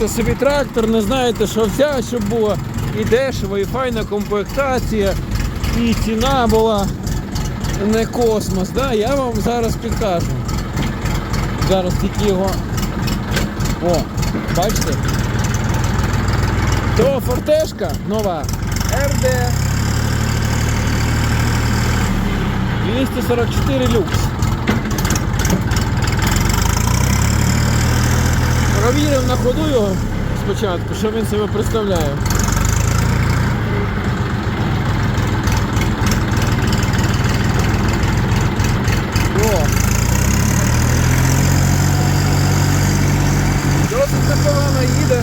купуєте собі трактор, не знаєте, що взяти, щоб було і дешево, і файна комплектація, і ціна була не космос. Да? Я вам зараз підкажу. Зараз тільки його. О, бачите? То фортешка нова РД 244 люкс. Провірив на ходу його спочатку, що він себе представляє. О! Досить непогано їде.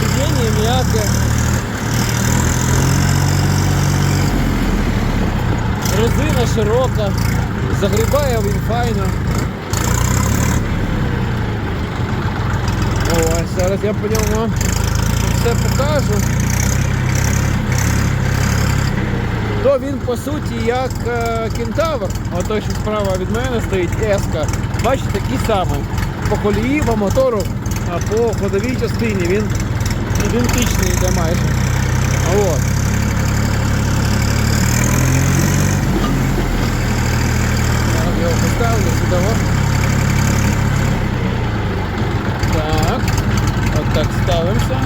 Сидіння м'яке. Резина широка, загрібає він файно. Ось, зараз я по ньому все покажу. То він по суті як е, кентавр, ото що справа від мене стоїть еска. Бачите, такий самий. По колії, по мотору, а по ходовій частині він ідентичний йде майже. От. Я його поставлю сюди. о. Так. От так ставимося.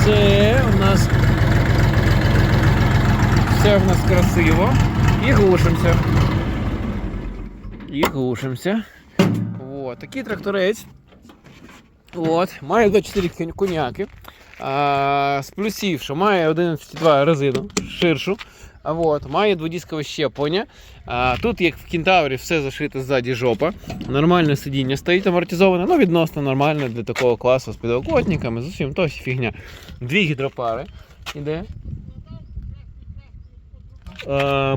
Все у нас все в нас красиво. І глушимося. І глушимося. От, такий тракторець. От, має 24 кон- коняки. А, з плюсів, що має 11,2 резину ширшу. А от, має дводіскове щеплення. А, тут, як в кентаврі, все зашито ззаді жопа. Нормальне сидіння стоїть амортизоване, ну відносно нормальне для такого класу з підлокотниками, з усім, то фігня. Дві гідропари іде.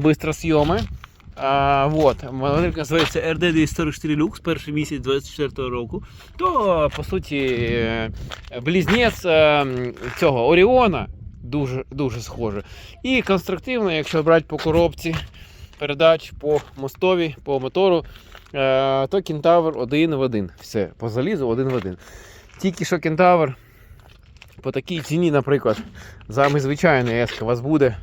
Бистросйоми. А, вот, модель називається RD 244 Lux, перший місяць 24 року. То, по суті, е, близнець е, цього Оріона дуже, дуже схоже. І конструктивно, якщо брати по коробці передач по мостові, по мотору, е, то кентавр один в один. Все, по залізу один в один. Тільки що кентавр по такій ціні, наприклад, замість звичайної еска у вас буде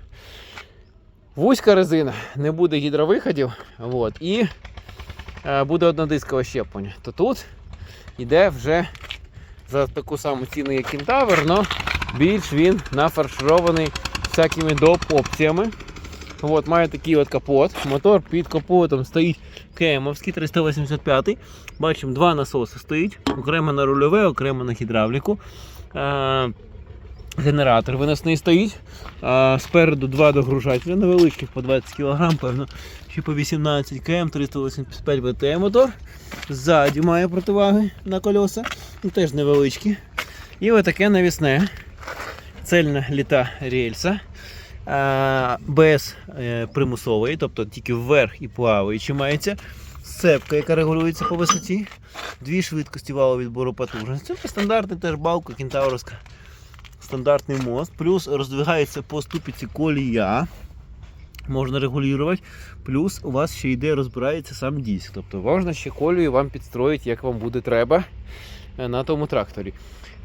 вузька резина, не буде гідровиходів, от, і е, буде однодискове щеплення. То тут йде вже за таку саму ціну, як кентавр, але більш він нафарширований всякими доп опціями. От, має такий от капот. Мотор під капотом стоїть кемовський 385. Бачимо, два насоси стоїть. Окремо на рульове, окремо на гідравліку. Е, Генератор виносний стоїть. А, спереду два догружателя невеличких по 20 кг, певно, ще по 18 км, 385 ВТ мотор. Ззаді має противаги на колеса, ну, теж невеличкі. І отаке навісне цельна літа рельса. Без е, примусової, тобто тільки вверх і плаваючи мається. Сцепка, яка регулюється по висоті. Дві швидкості валу відбору потужності. Це стандартний теж балка кентавровська стандартний мост, плюс роздвигається по ступиці колія. Можна регулювати. Плюс у вас ще йде, розбирається сам диск. Тобто можна ще колію вам підстроїти, як вам буде треба на тому тракторі.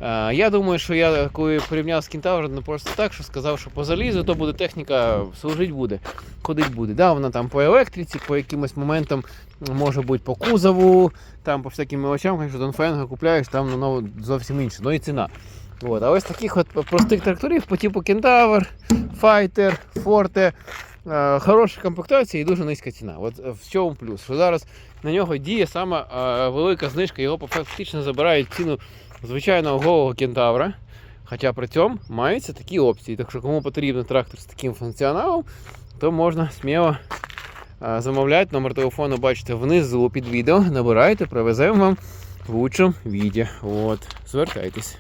Е, Я думаю, що я коли порівняв з кентавром, не просто так, що сказав, що по залізу, то буде техніка служить буде, ходить буде. Да, вона там по електриці, по якимось моментам може бути по кузову, там по всяким мелочам, якщо Донфенга купляєш, там ну, зовсім інше, ну і ціна. От, а ось таких от простих тракторів по типу Кентавр, Файтер, Форте. Е, Хороша комплектація і дуже низька ціна. От е, в чому плюс? Що зараз на нього діє сама е, велика знижка, його фактично забирають ціну звичайного голого кентавра. Хоча при цьому маються такі опції. Так що кому потрібен трактор з таким функціоналом, то можна сміло замовляти. Номер телефону бачите внизу під відео. Набирайте, привеземо вам в лучшому віді. От, звертайтесь.